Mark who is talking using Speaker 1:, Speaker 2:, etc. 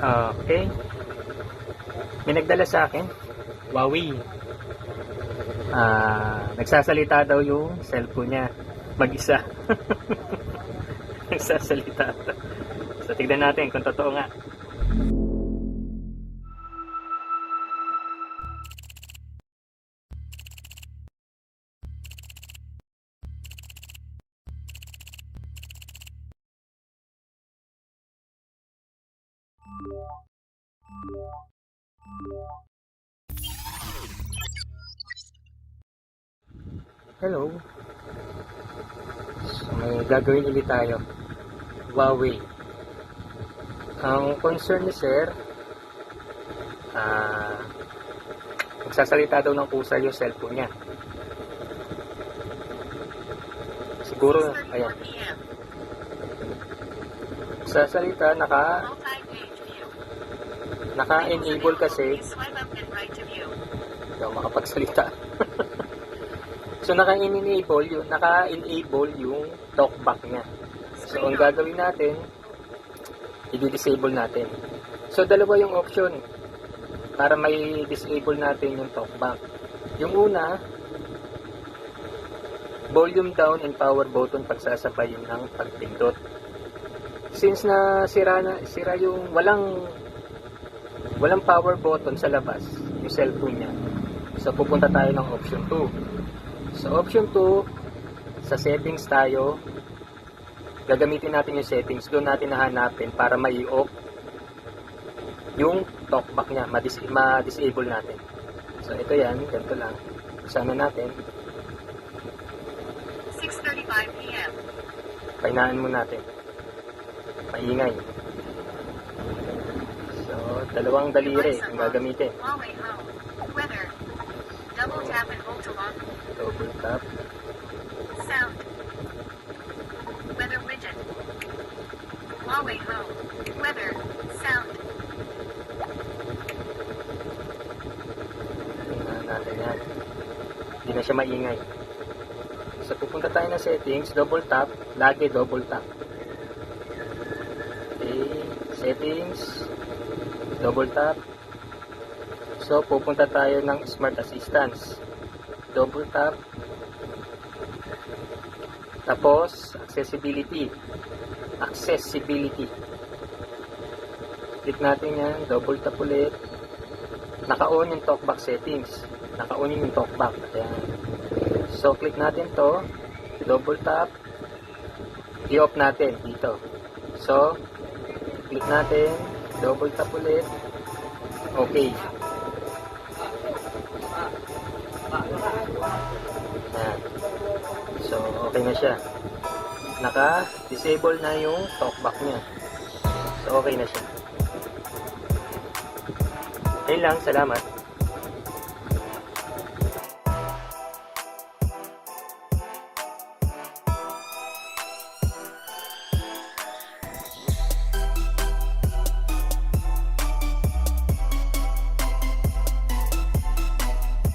Speaker 1: Ah, okay. May nagdala sa akin. Huawei. Ah, nagsasalita daw yung cellphone niya. Mag-isa. nagsasalita. So, tignan natin kung totoo nga. Hello. So, may gagawin ulit tayo. Huawei. Ang concern ni Sir, ah, nagsasalita daw ng kusa yung cellphone niya. Siguro, ayan. Nagsasalita, naka, naka-enable kasi, hindi ako makapagsalita. so, naka-enable yung, naka-enable yung talkback niya. So, ang gagawin natin, i-disable natin. So, dalawa yung option para may disable natin yung talkback. Yung una, volume down and power button pagsasabay yun ng pagpindot. Since na sira na sira yung walang walang power button sa labas, yung cellphone niya. So pupunta tayo ng option 2. So option 2, sa settings tayo, gagamitin natin yung settings, doon natin nahanapin para mai-off yung talkback niya, madis- ma-disable natin. So ito yan, ganito lang. Sana natin,
Speaker 2: 6.35 p.m.
Speaker 1: painaan mo natin. Maingay. Dalawang daliri ang gagamitin.
Speaker 2: Double tap and hold to lock.
Speaker 1: Double tap.
Speaker 2: Sound. Weather widget. Huawei Home. Weather. Sound.
Speaker 1: Tingnan natin yan. Hindi na siya maingay. So, pupunta tayo na settings, double tap, lagi double tap. Okay, settings, double tap. So, pupunta tayo ng smart assistance. Double tap. Tapos, accessibility. Accessibility. Click natin yan, double tap ulit. Naka-on yung talkback settings. Naka-on yung talkback. Ayan. So, click natin to. Double tap. I-off natin dito. So, click natin. Double tap ulit. Okay. Ayan. So, okay na siya. Naka-disable na yung talkback niya. So, okay na siya. Ayun lang. Salamat.